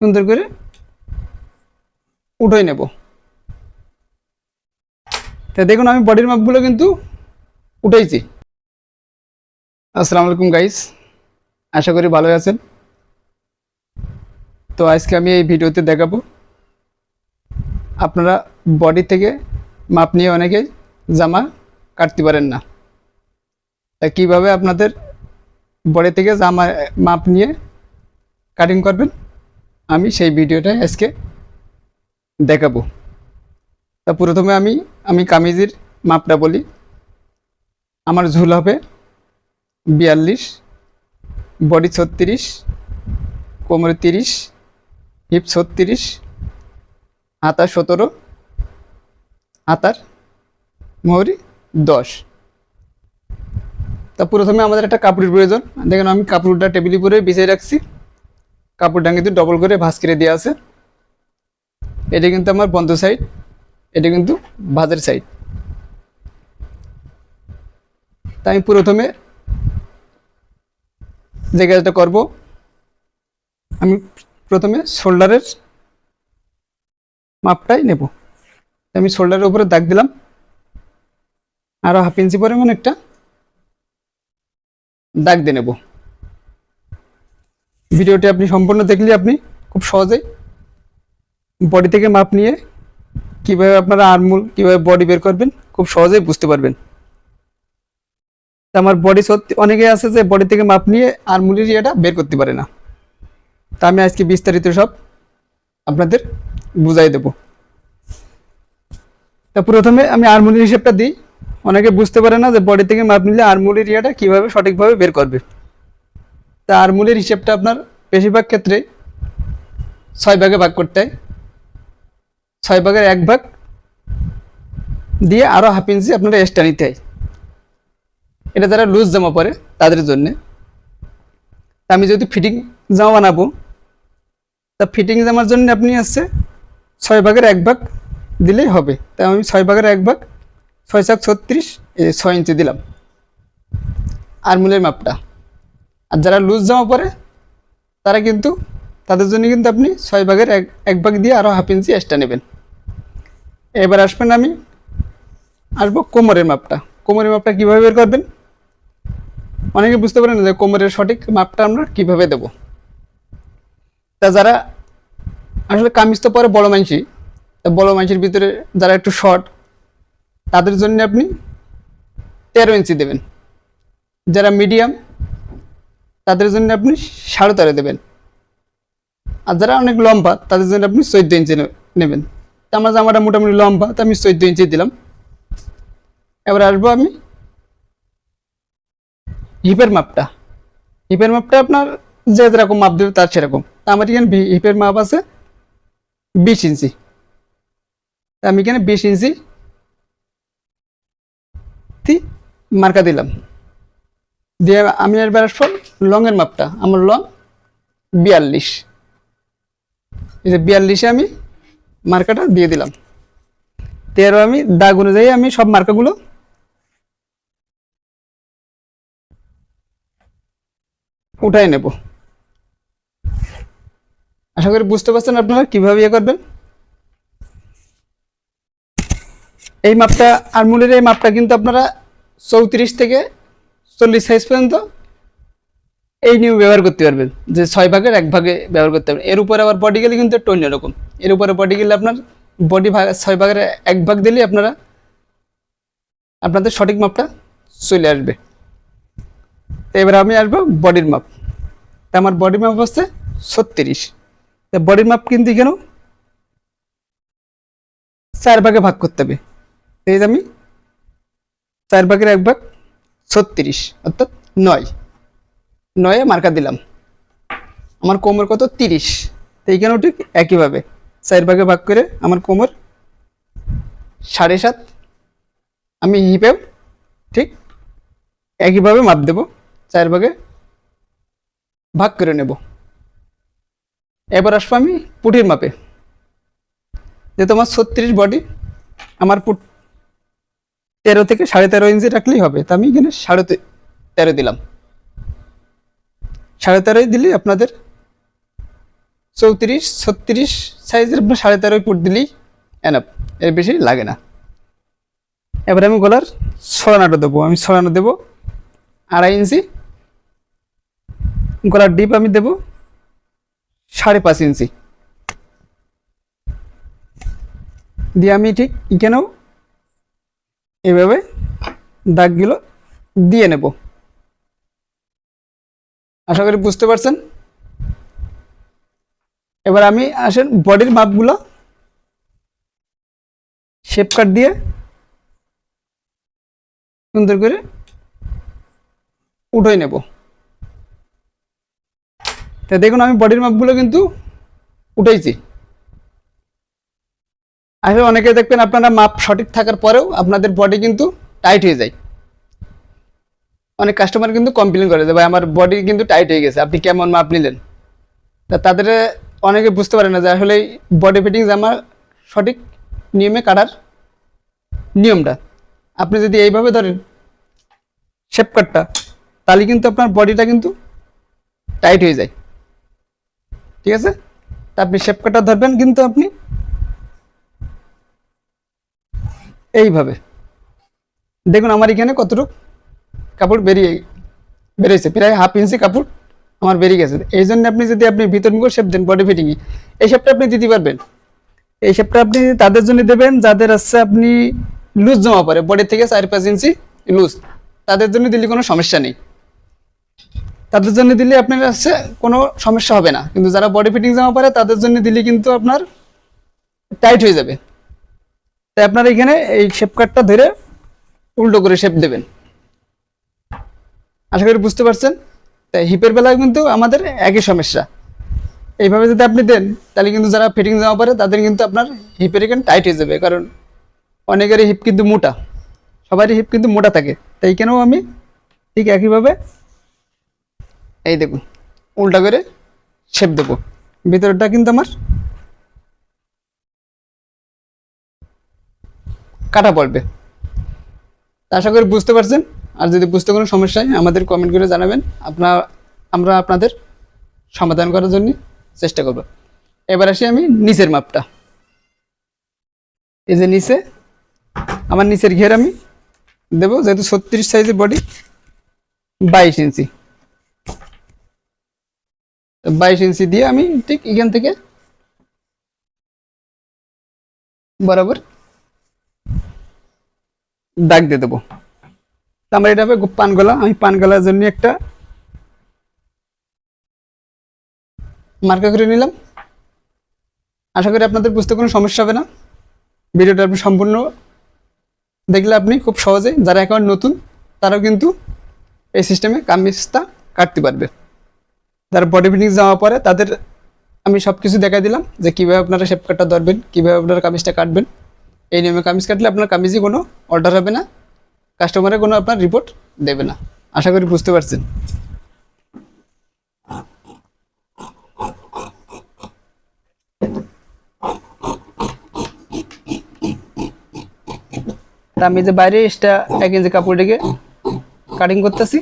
সুন্দর করে উঠে নেব। তা দেখুন, আমি বডির মাপগুলো কিন্তু উঠেইছি। আসসালামু আলাইকুম গাইস আশা করি ভালো আছেন। তো আজকে আমি এই ভিডিওতে দেখাবো, আপনারা বডি থেকে মাপ নিয়ে অনেকে জামা কাটতে পারেন না। তা কীভাবে আপনাদের বডি থেকে জামা মাপ নিয়ে কাটিং করবেন? আমি সেই ভিডিওটা আজকে দেখাবো। তা প্রথমে আমি আমি কামিজের মাপটা বলি। আমার ঝুল হবে বিয়াল্লিশ, বডি ছত্রিশ, কোমরে তিরিশ, হিপ ছত্রিশ, হাতা সতেরো, হাতার মোহরি দশ। তা প্রথমে আমাদের একটা কাপড়ের প্রয়োজন। দেখেন আমি কাপড়টা টেবিলের উপরে বিছিয়ে রাখছি। কাপড়টা কিন্তু ডবল করে ভাঁজ করে দেওয়া আছে। এটা কিন্তু আমার বন্ধ সাইড এটা কিন্তু ভাজের সাইড তাই আমি প্রথমে যে কাজটা করব, আমি প্রথমে শোল্ডারের মাপটাই নেব। আমি শোল্ডারের উপরে দাগ দিলাম। আরও হাফ ইঞ্চি পরিমাণ একটা দাগ দিয়ে নেব। ভিডিওটি আপনি সম্পূর্ণ দেখলে আপনি খুব সহজেই বডি থেকে মাপ নিয়ে কীভাবে আপনারা আর্মুল কীভাবে বডি বের করবেন খুব সহজেই বুঝতে পারবেন। আমার বডি সত্যি অনেকে আছে যে বডি থেকে মাপ নিয়ে আর্মুলের ইয়েটা বের করতে পারে না। তা আমি আজকে বিস্তারিত সব আপনাদের বুঝাই দেব। তা প্রথমে আমি আর্মুলের হিসেবটা দিই। অনেকে বুঝতে পারে না যে বডি থেকে মাপ নিলে আর্মুলের ইয়েটা কীভাবে সঠিকভাবে বের করবে। তা আর্মুলের হিসেবটা আপনার বেশিরভাগ ক্ষেত্রে ছয় ভাগে ভাগ করতে হয়। ছয় ভাগের এক ভাগ দিয়ে আরও হাফ ইঞ্চি আপনারা এক্সট্রা নিতে হয়। এটা যারা লুজ জামা পরে, তাদের জন্যে। আমি যদি ফিটিং জামা বানাবো, তা ফিটিং জামার জন্য আপনি আসছে ছয় ভাগের এক ভাগ দিলেই হবে। তাই আমি ছয় ভাগের এক ভাগ, ছয় চাক ছত্রিশ ছয় ইঞ্চি দিলাম। আরমুলের মাপটা। আর যারা লুজ জামা পরে, তারা কিন্তু তাদের জন্য কিন্তু আপনি ছয় ভাগের এক এক ভাগ দিয়ে আরও হাফ ইঞ্চি এক্সট্রা নেবেন। এবার আসবেন আমি, আসব কোমরের মাপটা। কোমরের মাপটা কীভাবে বের করবেন? অনেকে বুঝতে পারেন যে কোমরের সঠিক মাপটা আমরা কীভাবে দেব। তা যারা আসলে কামিজ তো পরে বড় মানসি, তা বড় মাংসির ভিতরে যারা একটু শর্ট তাদের জন্য আপনি তেরো ইঞ্চি দেবেন। যারা মিডিয়াম তাদের জন্য আপনি সাড়ে তেরো দেবেন। আর যারা অনেক লম্বা, তাদের জন্য আপনি চোদ্দ ইঞ্চি নেবেন। তা আমার জামাটা মোটামুটি লম্বা, তো আমি চোদ্দ ইঞ্চি দিলাম। এবার আসব আমি হিপের মাপটা। হিপের মাপটা আপনার যে যেরকম মাপ দেবে তার সেরকম। তা আমার এখানে হিপের মাপ আছে বিশ ইঞ্চি। আমি এখানে বিশ ইঞ্চি মার্কা দিলাম। দিয়ে আমি এবার আসব লংয়ের মাপটা, আমার লং বিয়াল্লিশ। এই যে বিয়াল্লিশে আমি মার্কাটা দিয়ে দিলাম। তেরো আমি, দাগ অনুযায়ী আমি সব মার্কাগুলো উঠাই নেব। আশা করি বুঝতে পারছেন আপনারা কীভাবে ইয়ে করবেন। এই মাপটা আরমুলের এই মাপটা কিন্তু আপনারা চৌত্রিশ থেকে চল্লিশ সাইজ পর্যন্ত এই নিয়ম ব্যবহার করতে পারবেন। যে ছয় ভাগের এক ভাগে ব্যবহার করতে পারবেন। এর উপরে আবার বডি গেলে কিন্তু একটু অন্যরকম। এর উপরে বডি গেলে আপনার বডি ভাগ ছয় ভাগের এক ভাগ দিলেই আপনারা আপনাদের সঠিক মাপটা চলে আসবে। তো এবার আমি আসব বডির মাপ। তা আমার বডির মাপ হচ্ছে ছত্রিশ। তা বডির মাপ কিন্তু কেন চার ভাগে ভাগ করতে হবে। এই আমি চার ভাগের এক ভাগ ছত্রিশ, অর্থাৎ নয়। নয়ে মার্কা দিলাম। আমার কোমর কত? তিরিশ। তো এইখানেও ঠিক একইভাবে। চার ভাগে ভাগ করে আমার কোমর সাড়ে সাত। আমি হিপেও ঠিক একইভাবে মাপ দেব। চার ভাগে ভাগ করে নেব। এবার আসব আমি পুটির মাপে। যে তোমার ছত্রিশ বডি আমার পুট তেরো থেকে সাড়ে তেরো ইঞ্চি রাখলেই হবে। তা আমি এখানে সাড়ে তেরো দিলাম। সাড়ে তেরোই দিলে আপনাদের। চৌত্রিশ, ছত্রিশ সাইজের আপনার সাড়ে তেরোই ফুট দিলেই এনাপ এর বেশি লাগে না। এবার আমি গলার ছড়ানোটা দেবো, আমি ছড়ানো দেবো আড়াই ইঞ্চি। গলার ডিপ আমি দেবো সাড়ে পাঁচ ইঞ্চি। দিয়ে আমি ঠিক এখানেও এভাবে দাগগুলো দিয়ে নেব। আশা করি বুঝতে পারছেন? এবার আমি আসেন বডির মাপগুলো। শেপ কাট দিয়ে সুন্দর করে উঠে নেব। তা দেখুন, আমি বডির মাপগুলো কিন্তু উঠেছি আসলে অনেকে দেখবেন আপনারা মাপ সঠিক থাকার পরেও আপনাদের বডি কিন্তু টাইট হয়ে যায়। অনেক কাস্টমার কিন্তু কমপ্লেন করে যে, ভাই, আমার বডি কিন্তু টাইট হয়ে গেছে, আপনি কেমন মাপ নিলেন? তা তাদের অনেকে বুঝতে পারে না যে, আসলে বডি ফিটিং জামা সঠিক নিয়মে কাটার নিয়মটা। আপনি যদি এইভাবে ধরেন শেপ কাটটা তাহলে কিন্তু আপনার বডিটা কিন্তু টাইট হয়ে যায়। ঠিক আছে? তা আপনি শেপ কাটটা ধরবেন কিন্তু আপনি এইভাবে। দেখুন, আমার এখানে কতটুকু কাপড় বেরিয়ে, বেরিয়েছে। প্রায় হাফ ইঞ্চি কাপড় আমার বেরিয়ে গেছে। এই জন্য আপনি যদি আপনি ভিতর মুখ শেপ দেন বডি ফিটিংয়ে এই শেপটা আপনি দিতে পারবেন। এই শেপটা আপনি তাদের জন্য দেবেন, যাদের হচ্ছে আপনি লুজ জমা পড়ে বডি থেকে চার পাঁচ ইঞ্চি লুজ তাদের জন্য দিলে কোনো সমস্যা নেই। তাদের জন্য দিলে আপনার হচ্ছে কোনো সমস্যা হবে না। কিন্তু যারা বডি ফিটিং জামা পরে, তাদের জন্য দিলে কিন্তু আপনার টাইট হয়ে যাবে। তাই আপনার এখানে এই শেপ কাটটা ধরে উল্টো করে শেপ দেবেন। আশা করি বুঝতে পারছেন? তাই হিপের বেলায় কিন্তু আমাদের একই সমস্যা। এইভাবে যদি আপনি দেন, তাহলে কিন্তু যারা ফিটিং জামা পরে, তাদের কিন্তু আপনার হিপের এখানে টাইট হয়ে যাবে। কারণ অনেকেরই হিপ কিন্তু মোটা। সবারই হিপ কিন্তু মোটা থাকে। তাই কেন আমি ঠিক একইভাবে এই দেখুন, উল্টা করে শেপ দেবো। ভিতরটা কিন্তু আমার কাটা পড়বে। আশা করি বুঝতে পারছেন? আর যদি বুঝতে কোনো সমস্যা হয়, আমাদের কমেন্ট করে জানাবেন। আপনার, আমরা আপনাদের সমাধান করার জন্য চেষ্টা করব। এবার আসি আমি নিচের মাপটা। এই যে নিচে, আমার নিচের ঘের আমি দেবো, যেহেতু ছত্রিশ সাইজের বডি বাইশ ইঞ্চি। বাইশ ইঞ্চি দিয়ে আমি ঠিক এখান থেকে বরাবর দাগ দিয়ে দেবো। তা আমার এটা হবে পান গলা আমি পান গলার জন্য একটা মার্কা করে নিলাম। আশা করি আপনাদের বুঝতে কোনো সমস্যা হবে না। ভিডিওটা আপনি সম্পূর্ণ দেখলে আপনি খুব সহজে যারা এখন নতুন, তারাও কিন্তু এই সিস্টেমে কামিজটা কাটতে পারবে। যারা বডি ফিটিং জামা পরে তাদের আমি সব কিছু দেখাই দিলাম যে কীভাবে আপনারা শেপ কাটটা ধরবেন, কীভাবে আপনারা কামিজটা কাটবেন। এই নিয়মে কামিজ কাটলে আপনার কামিজই কোনো অর্ডার হবে না। কাস্টমারের কোনো আপনার রিপোর্ট দেবে না। আশা করি বুঝতে পারছেন। আমি যে বাইরে এক্সট্রা এক ইঞ্চি কাপড় রেখে কাটিং করতেছি।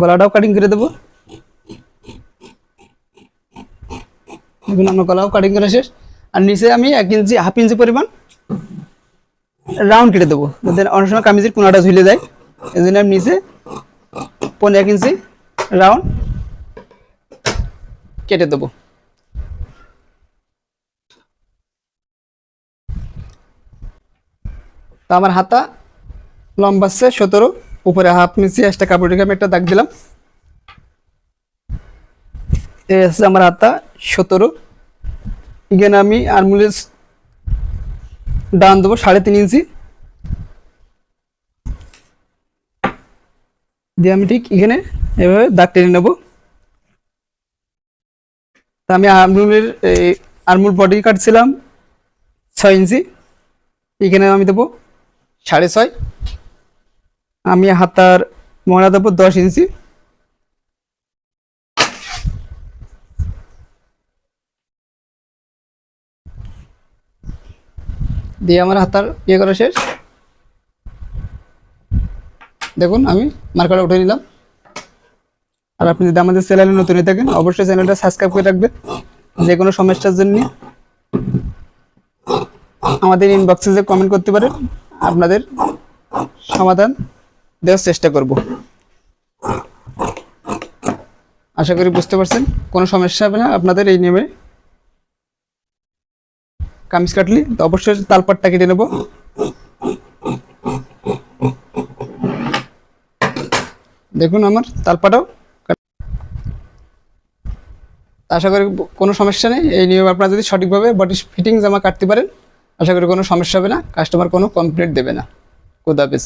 গলাটাও কাটিং করে দেবো। দেখুন আমার কাটিং করা শেষ। আর নিচে আমি এক ইঞ্চি, হাফ ইঞ্চি পরিমাণ রাউন্ড কেটে দেবো। যাতে অনেক সময় কামিজের কোনাটা ঝুলে যায়। এই জন্য আমি নিচে পনেরো এক ইঞ্চি রাউন্ড কেটে দেবো। তো আমার হাতা লম্বা আছে, সতেরো। উপরে হাফ ইঞ্চি একটা কাপড় রেখে আমি একটা দাগ দিলাম। এই আমার হাতা, সতেরো। এখানে আমি আরমুলের ডান দেবো, সাড়ে তিন ইঞ্চি। দিয়ে আমি ঠিক এখানে এভাবে দাগ টেনে নেব। তা আমি আরমুলের আরমুল বডি কাটছিলাম ছয় ইঞ্চি। এখানে আমি দেবো সাড়ে ছয়। আমি হাতার মরা দেবো দশ ইঞ্চি। দিয়ে আমার হাতার ইয়ে করা শেষ। দেখুন, আমি মার্কারটা উঠে নিলাম। আর আপনি যদি আমাদের চ্যানেলে নতুন হয়ে থাকেন, অবশ্যই চ্যানেলটা সাবস্ক্রাইব করে রাখবেন। যে কোনো সমস্যার জন্য আমাদের ইনবক্সে যে কমেন্ট করতে পারেন, আপনাদের সমাধান দেওয়ার চেষ্টা করব। আশা করি বুঝতে পারছেন। কোনো সমস্যা হবে না। আপনাদের এই নিয়মে কামিজ কাটলি, তো অবশ্যই তালপাটটা কেটে নেব। দেখুন আমার তালপাটাও। আশা করি কোনো সমস্যা নেই, এই নিয়ে আপনারা যদি সঠিকভাবে বডি ফিটিং জামা কাটতে পারেন, আশা করি কোনো সমস্যা হবে না কাস্টমার কোনো কমপ্লেন্ট দেবে না। খুদাহাফেজ